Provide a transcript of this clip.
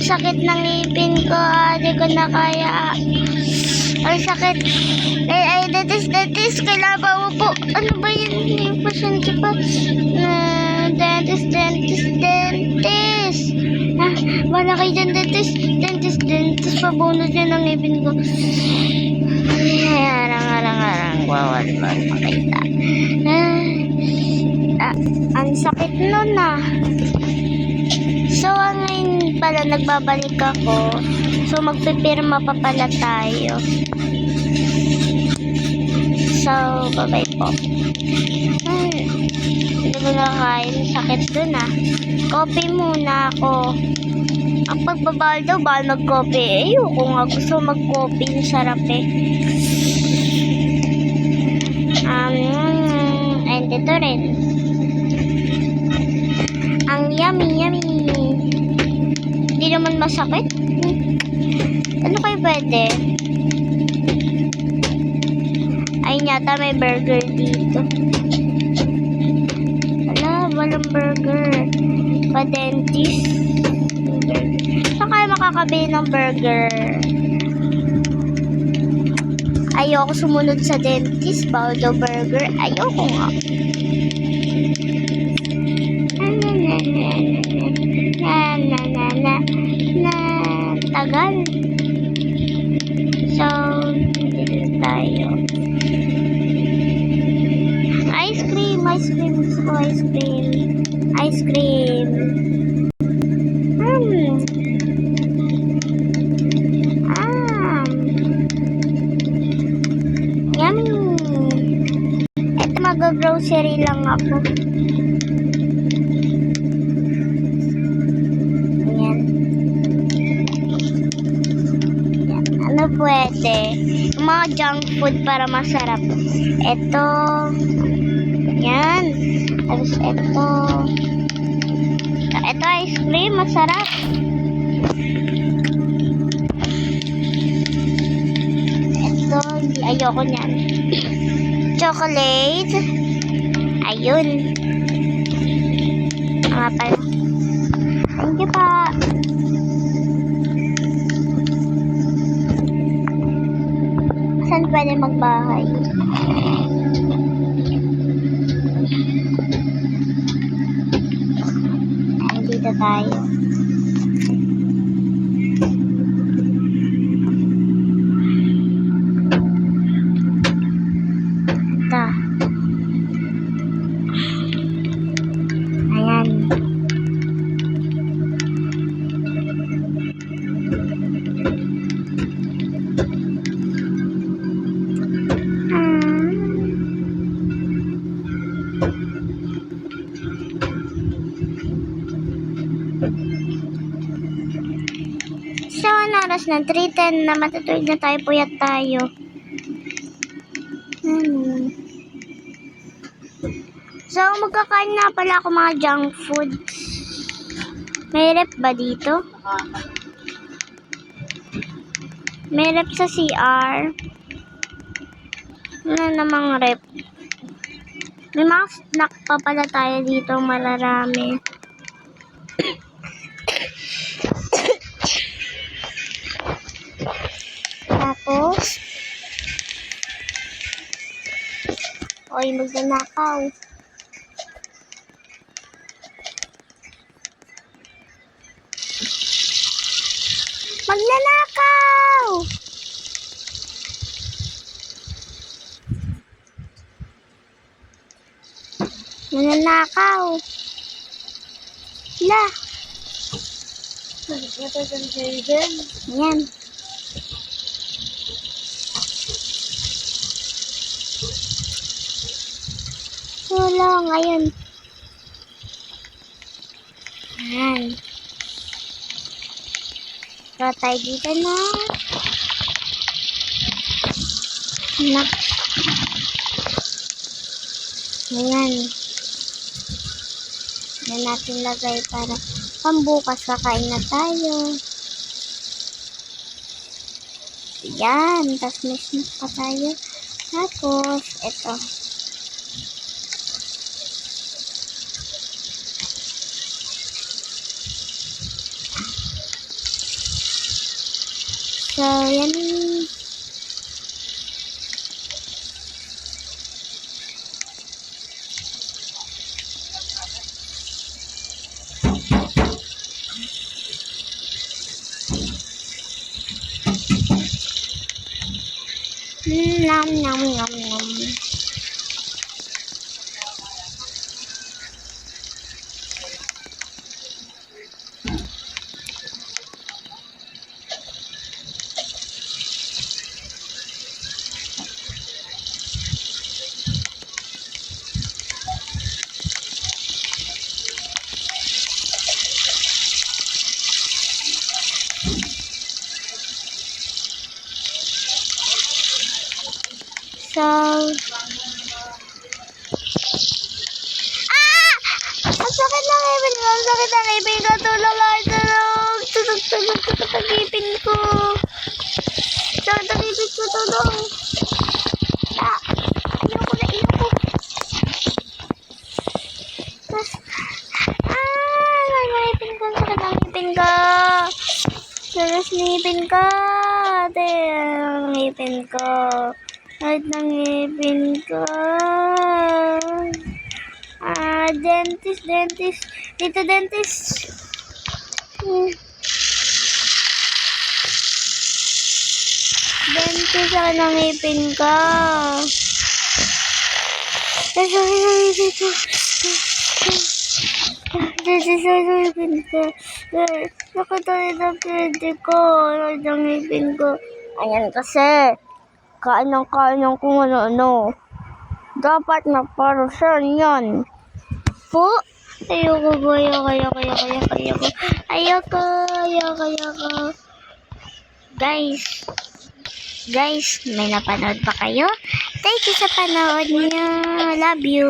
sakit ng ngipin ko. ah. Di ko na kaya. Ang sakit. Ay, ay, datis, datis. Kailangan po. Ano ba yun? Yung pasyente pa. Uh, dentist, dentist, dentist. Ah, wala kayo dyan, dentist. Dentist, dentist. Pabunod yun ang ngipin ko. Ay, arang, arang, arang. Wawal, makita. Ah, ah, ang sakit nun ah. So, ang ngayon pala nagbabalik ako. So, magpipirma pa pala tayo. So, bye-bye po. Hmm, hindi ko na kain. Sakit dun ah. Coffee muna ako. Ang pagbabawal daw, bawal mag-coffee. Ayoko nga. Gusto mag-coffee. Ang sarap eh. Um, and ito rin. Ang yummy, yummy. Hindi naman masakit. Ano kayo pwede? Ayun yata may burger dito. Wala, walang burger. Pa-dentist. Saan kayo makakabili ng burger? Ayoko sumunod sa dentist. Bawal burger. Ayoko nga. Na na na na na tagal. So, dito tayo. Ice cream, ice cream, gusto ice cream. Ice cream. Hmm. Ah. Yummy. Ito mag-grocery lang ako. Pwede? Yung mga junk food para masarap. Ito. Yan. Tapos ito. Ito ice cream. Masarap. Ito. Ayoko niyan. Chocolate. Ayun. Mga pala. Pwede magbahay? Ayan, dito tayo. Na? 3.10 na matutulog na tayo. Puyat tayo. Hmm. So, magkakain na pala ako mga junk food. May rep ba dito? May rep sa CR. Ano namang rep? May mga snack pa pala tayo dito malarami. Oy, magnanakaw. Magnanakaw! Magnanakaw. La. Yan. Wala ngayon. Ayan. Tara tayo dito na. Anak. Ayan. Ayan natin lagay para pambukas kakain na tayo. Ayan. Tapos may snack pa tayo. Tapos, ito. Korean Nom nom nom nom So, Ah! Ang sakit ng ngipin ko! Ang sakit ng ngipin ko! Tulong lang! Tulong! Tulong! Tulong! Tulong ang ngipin ko! Sakit ang ngipin ko! Tulong! Ah! Ayoko na! Ayoko! Ah! Ang ko! Ang sakit ng ko! Salas ngipin ko! Ate! Ang ngipin ko! Sakit ng ngipin ko! Ah, dentist, dentist. Dito, dentist. Hmm. Dentist ako ng ngipin ko. Dentist ako ng ngipin ko. Ako ng ang pwede ko. Sakit ng ngipin ko. Ayan kasi. Kain ng kain ng kung ano-ano. Dapat na para sa yan. Po? Ayoko po, ayoko, ayoko, ayoko, ayoko, ayoko. Ayoko, ayoko, ayoko. Guys, guys, may napanood pa kayo? Thank you sa panood niyo. Love you.